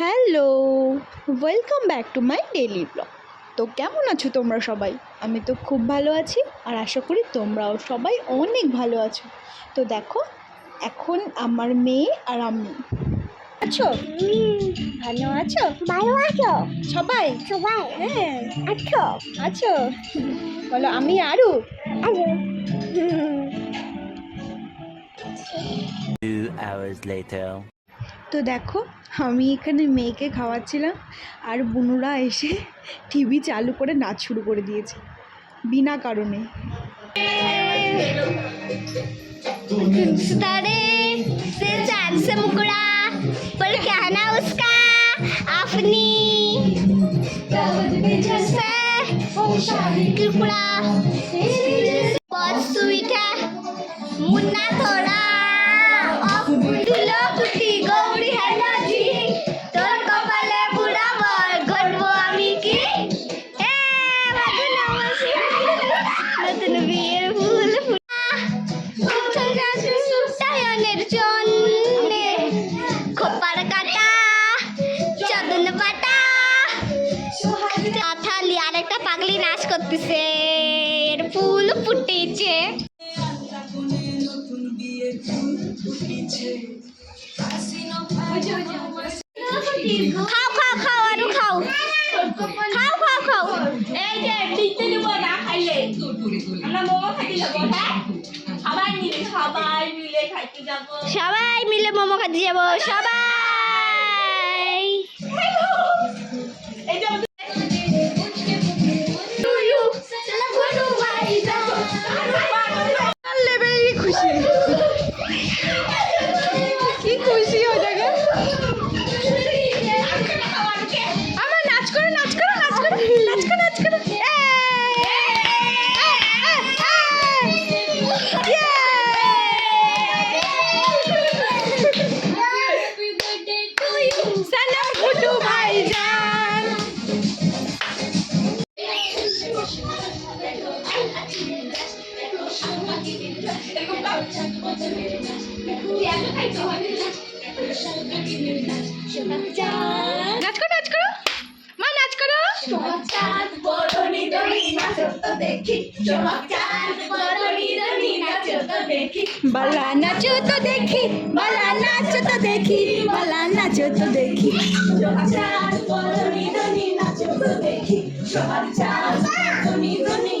Hello welcome back to my daily blog তো কেমন আছো তোমরা সবাই? আমি তো খুব ভালো আছি আর আশা করি তোমরাও সবাই অনেক ভালো আছো। তো দেখো এখন আমার মেয়ে আর আমি। আছো? ভালো আছো? ভালো আছো? সবাই? সবাই? হ্যাঁ। আছো? আছো? বলো আমি আরু? আছো Two hours later. তো দেখো আমি এখানে মেয়েকে খাওয়াচ্ছিলাম আর বুনুরা এসে টিভি চালু করে নাচ শুরু করে দিয়েছে বিনা কারণে सितारे से चांद से मुकड़ा पर क्या ना उसका अपनी से टुकड़ा बहुत स्वीट है मुन्ना थोड़ा নতুন বিয়ের ফুল ফুটা জন্যে খোপার কাটা চন্দন পাটা কাঁথালি আর একটা পাগলি নাচ করতেছে। এর ফুল ফুটেছে। খাও খাও খাও খাও খাও খাও খাও এই যে টিকতে দিব না খাইলে আমরা মোমো খাইতে যাব হ্যাঁ সবাই মিলে মোমো খেতে যাব সবাই। নাচ করো নাচ করো। মা নাচ করো। বালা নাচো তো দেখি। বালা নাচো তো দেখি বালা নাচো তো দেখি। এই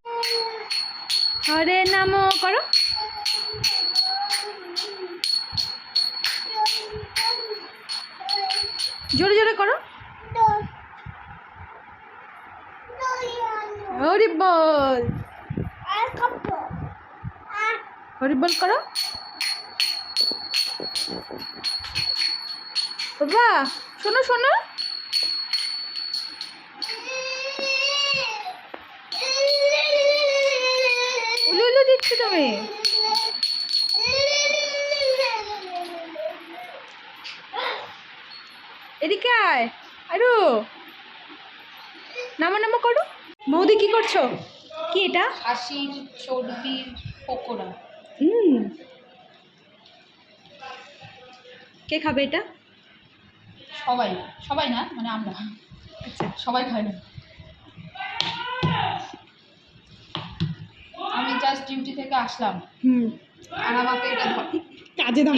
হরে নাম করো। জোরে জোরে করো। হরি বল হরি বল করো। বাবা শোনো শোনো। এদিকে আয়। আরু। নামো নামো করো। মৌদি কি করছ? কি এটা? খাসির চর্বির পকোড়া। হুম কে খাবে এটা? সবাই। সবাই না মানে আমরা। সবাই খায় না। আমি জাস্ট ডিউটি থেকে আসলাম। হুম। আর আমাকে এটা কাজে দাও।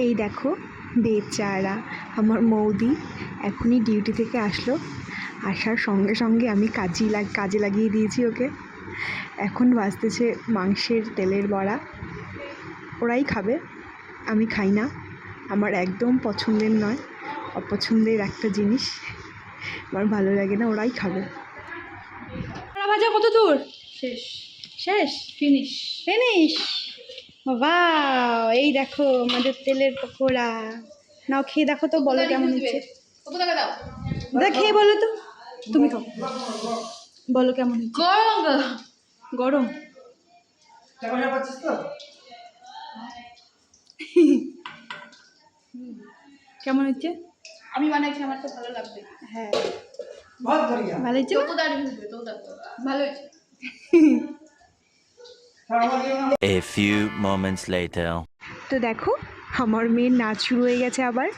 এই দেখো বেচারা। আমার মৌদি এখনই ডিউটি থেকে আসলো। আসার সঙ্গে সঙ্গে আমি কাজে লাগ কাজে লাগিয়ে দিয়েছি ওকে। এখন বাজতেছে মাংসের তেলের বড়া। ওরাই খাবে আমি খাই না। আমার একদম পছন্দের নয় অপছন্দের একটা জিনিস। আমার ভালো লাগে না ওরাই খাবে। ভাজা কত দূর? শেষ। শেষ? ফিনিশ ফিনিশ বাবা এই দেখো আমাদের তেলের পকোড়া। নাও খেয়ে দেখো তো বলো কেমন হচ্ছে খেয়ে বলো তো। তুমি খাও। বলো কেমন হচ্ছে গরম কেমন হচ্ছে আমি বানাইছি আমার তো ভালো লাগবে। হ্যাঁ। ভালো হচ্ছে ভালো হয়েছে। A few moments later. তো দেখো, আমার মেয়ের নাচ শুরু হয়ে গেছে আবার।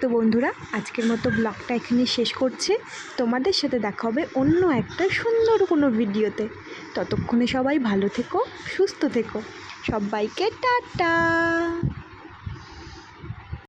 তো বন্ধুরা, আজকের মতো ব্লগটা এখানে শেষ করছে। তোমাদের সাথে দেখা হবে অন্য একটা সুন্দর কোনো ভিডিওতে। ততক্ষণে সবাই ভালো থেকো, সুস্থ থেকো। সবাইকে টাটা!